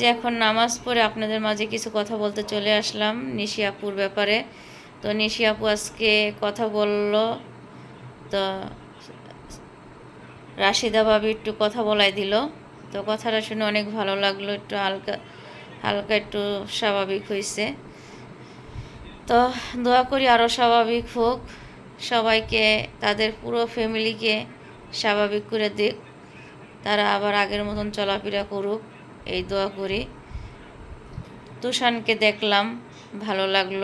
যে এখন নামাজ পড়ে আপনাদের মাঝে কিছু কথা বলতে চলে আসলাম নিশি আপুর ব্যাপারে। তো নিশি আপু আজকে কথা বলল, তো রাশিদা ভাবি একটু কথা বলাই দিল। তো কথাটা শুনে অনেক ভালো লাগল, একটু হালকা হালকা একটু স্বাভাবিক হয়েছে তো দোয়া করি আরও স্বাভাবিক হোক, সবাইকে, তাদের পুরো ফ্যামিলিকে স্বাভাবিক করে দিক, তারা আবার আগের মতন চলাফেরা করুক। এই দোয়া করি। তুষানকে দেখলাম, ভালো লাগল।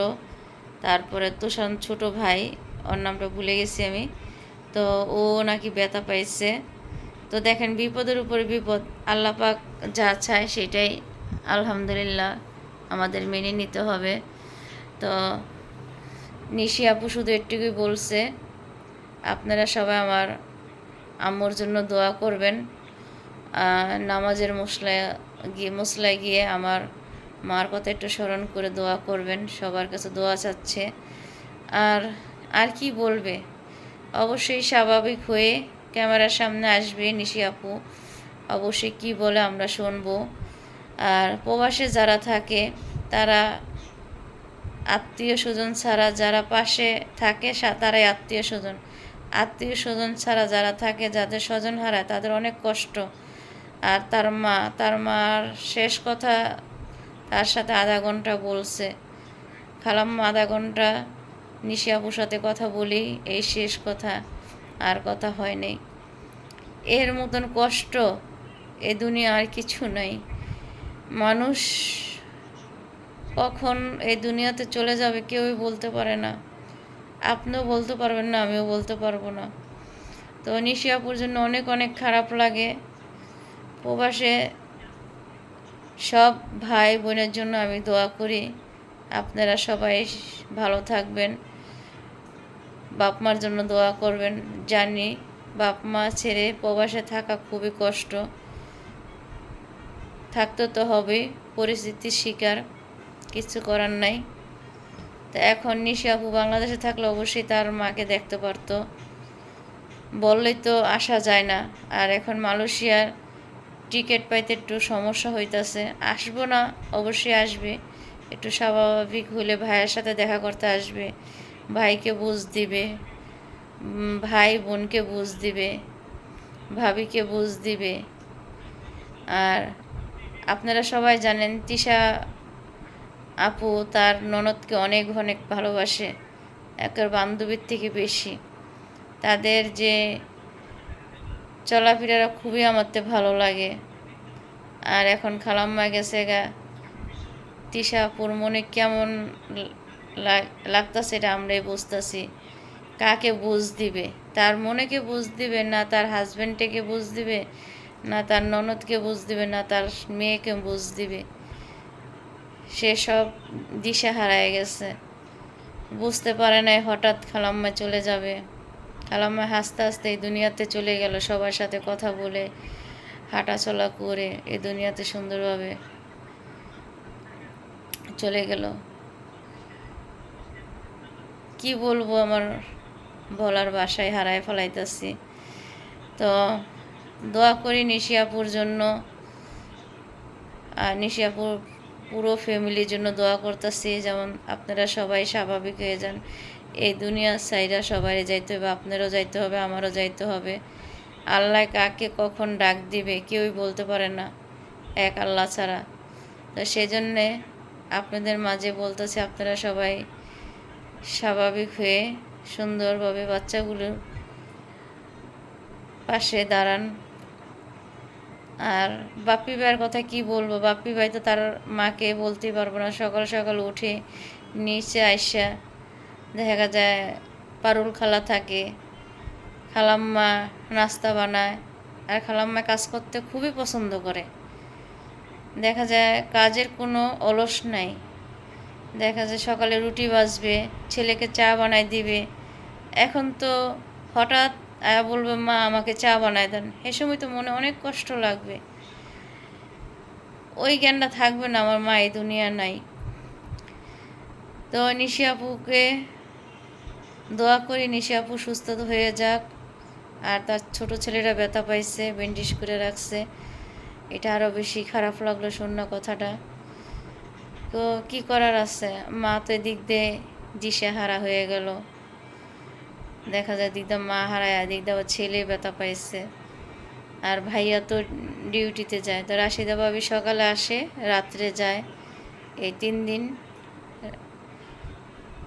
তারপরে তুষান ছোট ভাই, ওর নামটা ভুলে গেছি আমি। তো ও নাকি ব্যথা পাইছে। তো দেখেন, বিপদের উপরে বিপদ। আল্লাপাক যা চায় সেটাই আলহামদুলিল্লাহ আমাদের মেনে নিতে হবে। তো নিশি আপু শুধু একটুকুই বলছে, আপনারা সবাই আমার আম্মুর জন্য দোয়া করবেন। নামাজের মশলায় গিয়ে মশলায় গিয়ে আমার মার কথা একটু স্মরণ করে দোয়া করবেন, সবার কাছে দোয়া চাচ্ছে। আর আর কি বলবে? অবশ্যই স্বাভাবিক হয়ে ক্যামেরার সামনে আসবে নিশি আপু। অবশ্যই কি বলে আমরা শুনব। আর প্রবাসে যারা থাকে, তারা আত্মীয় স্বজন ছাড়া যারা পাশে থাকে তারাই আত্মীয় স্বজন আত্মীয় স্বজন ছাড়া যারা থাকে, যাদের স্বজন হারায়, তাদের অনেক কষ্ট। আর তার মা, তার মার শেষ কথা তার সাথে আধা ঘণ্টা বলছে। খালাম্মা আধা ঘণ্টা নিশি আপুর সাথে কথা বলি এই শেষ কথা আর কথা হয়নি এর মতন কষ্ট এ দুনিয়া আর কিছু নাই। মানুষ কখন এই দুনিয়াতে চলে যাবে কেউই বলতে পারে না। আপনিও বলতে পারবেন না, আমিও বলতে পারব না। তো নিশিয়াপুর জন্য অনেক অনেক খারাপ লাগে। প্রবাসে সব ভাই বোনের জন্য আমি দোয়া করি। আপনারা সবাই ভালো থাকবেন। বাপ মার জন্য দোয়া করবেন। জানি বাপ মা ছেড়ে প্রবাসে থাকা খুবই কষ্ট। থাকতে তো হবেই, পরিস্থিতির শিকার, কিছু করার নাই। তো এখন নিশি আপু বাংলাদেশে থাকলে অবশ্যই তার মাকে দেখতে পারতো। বললেই তো আসা যায় না। আর এখন মালয়েশিয়ার টিকিট পাইতে একটু সমস্যা হইতাছে। আসব না, অবশ্যই আসবে। একটু স্বাভাবিক হলে ভাইয়ের সাথে দেখা করতে আসবে। ভাইকে বুঝ দিবে। ভাই বোনকে বুঝ দিবে। ভাবিকে বুঝ দিবে। আর আপনারা সবাই জানেন, তিশা আপু তার ননদকে অনেক অনেক ভালোবাসে। একের বান্ধবীর থেকে বেশি। তাদের যে চলাফেরা খুবই আমারতে ভালো লাগে। আর এখন খালাম্মা গেছে গা। তিশা আপুর মনে কেমন লাগতেছে এটা আমরাই বুঝতেছি। কাকে বুঝ দিবে? তার মনেকে বুঝ দিবে, না তার হাজব্যান্ডকে বুঝ দিবে, না তার ননদকে বুঝ দিবে, না তার মেয়েকে বুঝ দিবে। সে সব দিশা হারায় গেছে। বুঝতে পারে নাই হঠাৎ খালাম্মা চলে যাবে। খালাম্মা হাসতে হাসতে এই দুনিয়াতে চলে গেল, সবার সাথে কথা বলে, হাঁটাচলা করে এই দুনিয়াতে সুন্দরভাবে চলে গেল। কি বলব আমার বলার বাসায় হারায় ফেলাইতেছি। তো দোয়া করি নিশিয়াপুর জন্য, আর নিশিয়াপুর পুরো ফ্যামিলির জন্য দোয়া করতেছি, যেমন আপনারা সবাই স্বাভাবিক হয়ে যান। এই দুনিয়ার সাইরা সবারই যাইতে হবে, আপনারও যাইতে হবে, আমারও যাইতে হবে। আল্লাহ কাকে কখন ডাক দিবে কেউই বলতে পারে না, এক আল্লাহ ছাড়া। তো সেজন্যে আপনাদের মাঝে বলতেছে, আপনারা সবাই স্বাভাবিক হয়ে সুন্দরভাবে বাচ্চাগুলোর পাশে দাঁড়ান। আর বাপ্পি ভাইয়ের কথা কি বলব? বাপ্পি ভাই তো তার মাকে বলতে পারব না, সকাল সকাল উঠে নিচে আইসা দেখা যায় পারুল খালা থাকে, খালাম্মা নাস্তা বানায়, আর খালাম্মা কাজ করতে খুবই পছন্দ করে। দেখা যায় কাজের কোনো অলস নাই। দেখা যায় সকালে রুটি বাজবে ছেলেকে চা বানাই দিবে। এখন তো হঠাৎ আয়া বলবে, মা, আমাকে চা বানায় দেন। এ সময় তো মনে অনেক কষ্ট লাগবে। ওই জ্ঞানটা থাকবে না, আমার মা এই দুনিয়া নাই। তো নিশি আপুকে দোয়া করি নিশি আপু সুস্থ হয়ে যাক। আর তার ছোট ছেলেরা ব্যথা পাইছে, ব্যান্ডেজ করে রাখছে। এটা আরও বেশি খারাপ লাগল শূন্য কথাটা। তো কি করার আছে? মা তো এদিক দিয়ে হারা হয়ে গেল। দেখা যায় দিক দিয়ে মা হারায় দিক দিয়ে আবার ছেলে ব্যথা পাইছে। আর ভাইয়া তো ডিউটিতে যায়। তো রাশিদা ভাবি সকালে আসে, রাত্রে যায়। এই তিন দিন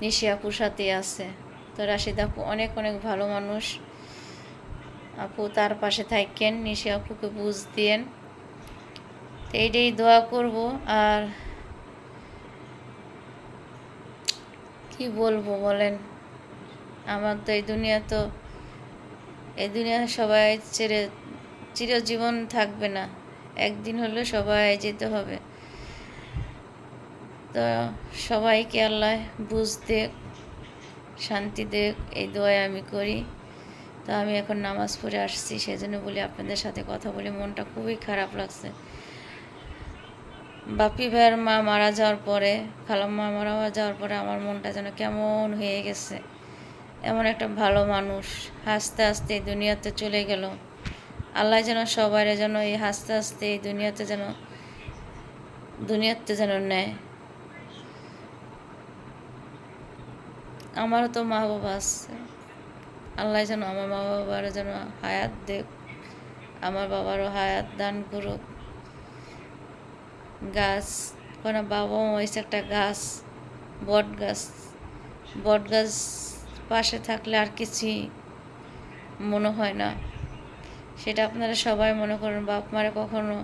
নিশি আপুর সাথে আছে। তো রাশিদ আপু অনেক অনেক ভালো মানুষ। আপু তার পাশে থাকেন, নিশি আপুকে বুঝ দিয়েন। তো এইটাই দোয়া করব, আর কি বলব বলেন? আমার তো এই দুনিয়া তো, এই দুনিয়া সবাই ছেড়ে, চিরজীবন থাকবে না। একদিন হলে সবাই যেতে হবে। তো সবাইকে আল্লাহ বুঝতে শান্তি দেখ এই দোয়াই আমি করি। তো আমি এখন নামাজ পড়ে আসছি, সেজন্য বলি আপনাদের সাথে কথা বলে মনটা খুবই খারাপ লাগছে। বাপি ভাইয়ের মা মারা যাওয়ার পরে খালাম মা মারা যাওয়ার পরে আমার মনটা যেন কেমন হয়ে গেছে। এমন একটা ভালো মানুষ হাসতে হাসতে দুনিয়াতে চলে গেল। আল্লাহ যেন সবার যেন এই হাসতে হাসতে এই দুনিয়াতে যেন দুনিয়াতে যেন নেয়। আমারও তো মা বাবা আছে। আল্লাহ যেন আমার মা বাবার যেন হায়াত দেখ, আমার বাবারও হায়াত দান করুক। গাছ, কোনো বাবা মা হয়েছে একটা গাছ, বট গাছ। বট গাছ পাশে থাকলে আর কিছুই মনে হয় না। সেটা আপনারা সবাই মনে করেন, বাপ মারে কখনো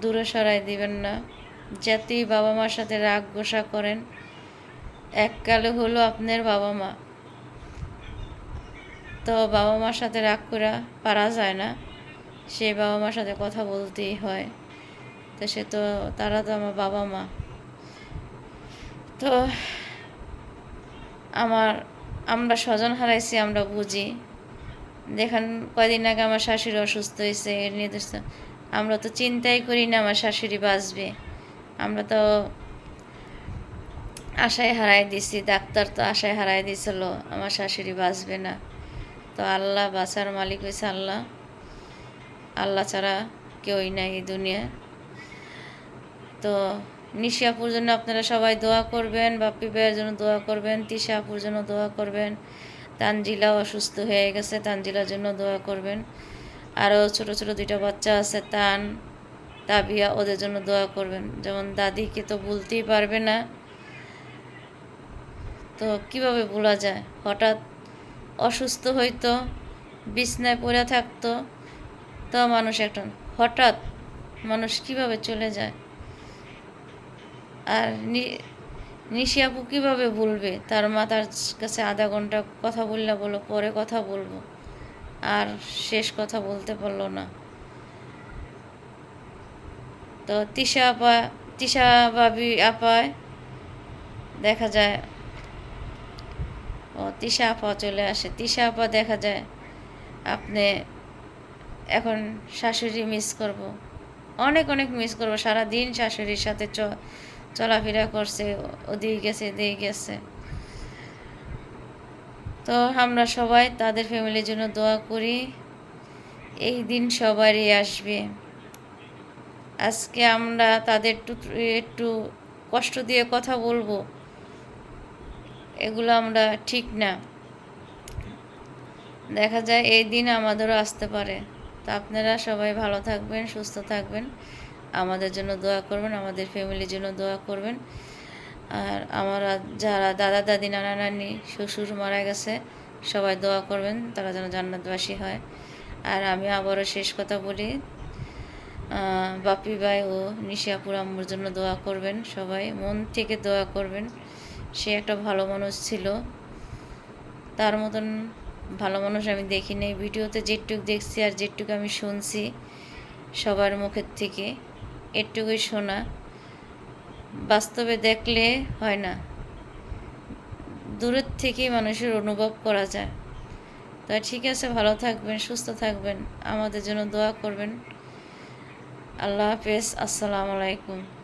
দূরে সরাই দিবেন না। যাতেই বাবা মার সাথে রাগ গোসা করেন এককালে হলো আপনার বাবা মা। তো বাবা মার সাথে রাগ করা পারা যায় না। সেই বাবা মার সাথে কথা বলতেই হয়। তো সে তো, তারা তো আমার বাবা মা। তো আমার, আমরা স্বজন হারাইছি, আমরা বুঝি। দেখেন, কয়দিন আগে আমার শাশুড়ি অসুস্থ হয়েছে নির্দিষ্ট আমরা তো চিন্তাই করি না আমার শাশুড়ি বাঁচবে। আমরা তো আশায় হারাই দিছি, ডাক্তার তো আশায় হারাই দিছিল, আমার শাশুড়ি বাঁচবে না। তো আল্লাহ বাঁচার মালিক হয়েছে আল্লাহ। আল্লাহ ছাড়া কেউই নাই এই দুনিয়ায় তো নিশিয়াপুর জন্য আপনারা সবাই দোয়া করবেন, বাপ্পি ভাইয়ের জন্য দোয়া করবেন তিশাপুর জন্য দোয়া করবেন। তানজিলা অসুস্থ হয়ে গেছে, তানজিলার জন্য দোয়া করবেন। আরও ছোট ছোট দুইটা বাচ্চা আছে, তান, তাবিয়া, ওদের জন্য দোয়া করবেন। যেমন দাদিকে তো বলতেই পারবে না। তো কীভাবে বলা যায়? হঠাৎ অসুস্থ হইতো, বিছনায় পড়ে থাকতো, তো মানুষ একটা হঠাৎ মানুষ কীভাবে চলে যায়? আর নিশি আপু কীভাবে বলবে তার মা তার কাছে আধা ঘণ্টা কথা বললে বলো, পরে কথা বলব। আর শেষ কথা বলতে পারল না। তো তিশা আপা, তিশা বাবি আপায় দেখা যায় ও তিশা আপা চলে আসে। তিশা আপা দেখা যায়, আপনি এখন শাশুড়ি মিস করব। অনেক অনেক মিস করব। সারা দিন শাশুড়ির সাথে চ, চলাফেরা করছে, ওদিকে গেছে, এদিকে গেছে। তো আমরা সবাই তাদের ফ্যামিলির জন্য দোয়া করি। এই দিন সবারই আসবে। আজকে আমরা তাদের একটু একটু কষ্ট দিয়ে কথা বলব। এগুলো আমরা ঠিক না। দেখা যায় এই দিন আমাদেরও আসতে পারে। তো আপনারা সবাই ভালো থাকবেন, সুস্থ থাকবেন। আমাদের জন্য দোয়া করবেন, আমাদের ফ্যামিলির জন্য দোয়া করবেন। আর আমরা যারা দাদা, দাদি, নানা, নানি, শ্বশুর মারা গেছে, সবাই দোয়া করবেন, তারা যেন জান্নাতবাসী হয়। আর আমি আবারও শেষ কথা বলি বাপি ভাই ও নিশিয়াপুর আম্মুর জন্য দোয়া করবেন সবাই, মন থেকে দোয়া করবেন। সে একটা ভালো মানুষ ছিল। তার মতন ভালো মানুষ আমি দেখি নাই। ভিডিওতে যেটুক দেখছি আর যেটুকু আমি শুনছি সবার মুখের থেকে এটুকুই শোনা। বাস্তবে দেখলে হয় না। দূরের থেকেই মানুষের অনুভব করা যায়। তো ঠিক আছে, ভালো থাকবেন, সুস্থ থাকবেন। আমাদের জন্য দোয়া করবেন। আল্লাহ হাফেজ, আসসালামু আলাইকুম।